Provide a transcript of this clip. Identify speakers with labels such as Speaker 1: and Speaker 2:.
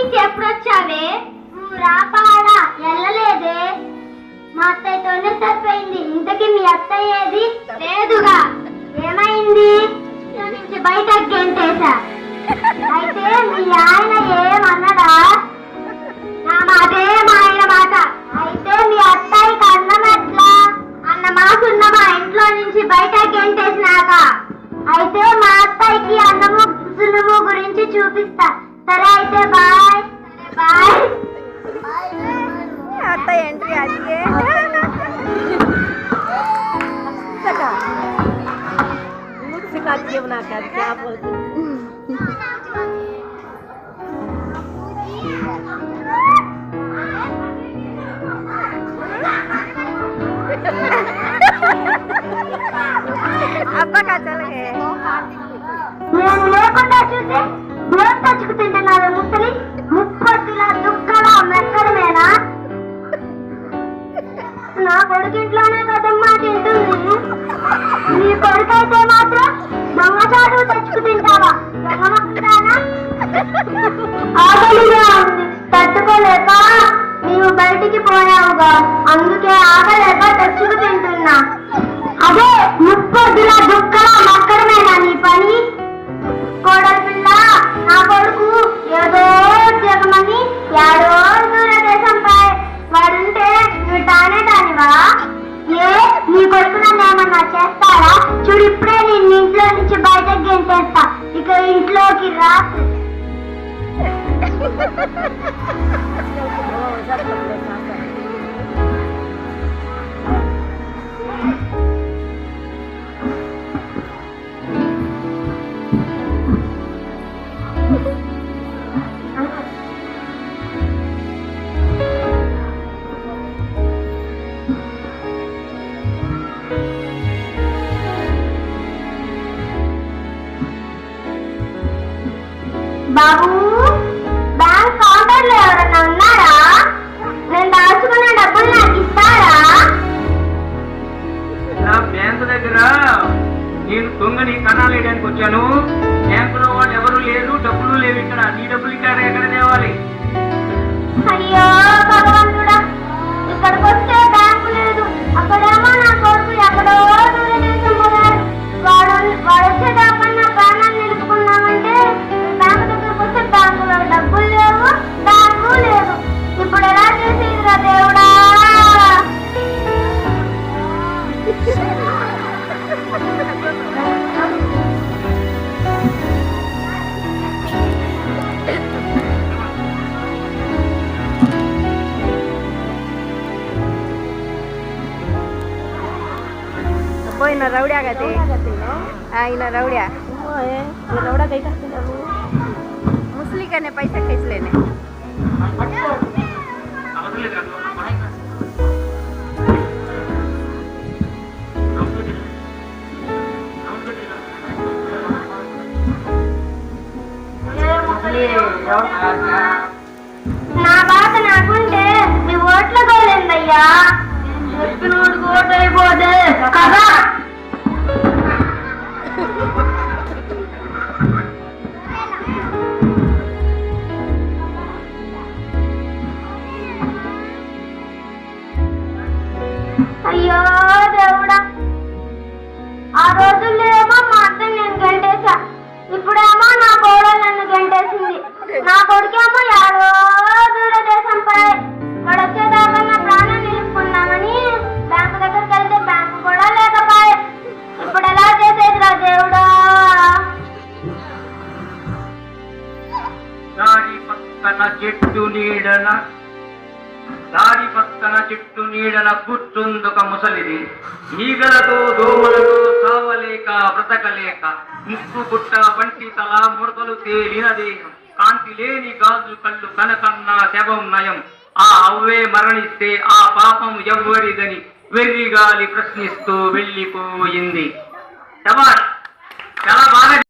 Speaker 1: నుంచి ఎప్పుడు వచ్చావే రాపాడా వెళ్ళలేదే. మా అత్తయ్యతోనే సరిపోయింది. ఇంతకి మీ అత్తయ్య ఏది? లేదుగా. ఏమైంది? నుంచి బయటకు గెంటేశా. అయితే మీ ఆయన ఏమన్నాడా? నా మాటే మా ఆయన మాట. అయితే మీ అత్తయ్యకి అన్నం ఎట్లా? అన్న మాకున్న మా ఇంట్లో నుంచి బయట గెంటేసినాక. అయితే మా అత్తయ్యకి అన్నము సున్నము గురించి చూపిస్తా. సరే అయితే బా
Speaker 2: bye. ఎంట్రీ అదిగే सिखाती है बना कर क्या बोलते अब्बा का
Speaker 1: నా కదమ్మా తింటుంది నీ కొడుకైతే మాత్రం దొంగచాటు తెచ్చుకు తింటావా? ఆకలిగా ఉంది. తట్టుకోలేక నీవు బయటికి పోయావుగా అందుకే ఆకలేక తెచ్చుకు తింటున్నా. అదే ముప్పొద్దులా Que rápido. বাবু పోయిన రౌడ్యాగతి ఆయన రౌడ్యా రౌడా ಕೈ ಮುಸ್ಲಿಗನೆ ಪೈಸ ಕೈಸ್ಲೇನೆ నా బాధ నాకుంటే మీ ఓట్ల గోలేందయ్యా? కదా అయ్యో దేవుడా. ఆ రోజుల్లో ఏమో మా అత్త నేను గంటేశా. ఇప్పుడేమో నా కోడలు నన్ను గంటేసింది. నా కొడుకేమో
Speaker 3: పక్కన చెట్టు నీడన దారి పక్కన చెట్టు నీడన కూర్చుందుక ముసలిది. ఈగలతో దోమలతో సావలేక బ్రతకలేక ముక్కు పుట్ట వంటి తల ముడతలు తేలిన దేహం కాంతి లేని గాజు కళ్ళు కనకన్నా శవం నయం. ఆ అవ్వే మరణిస్తే ఆ పాపం ఎవ్వరిదని వెర్రిగాలి ప్రశ్నిస్తూ వెళ్ళిపోయింది. శబాష్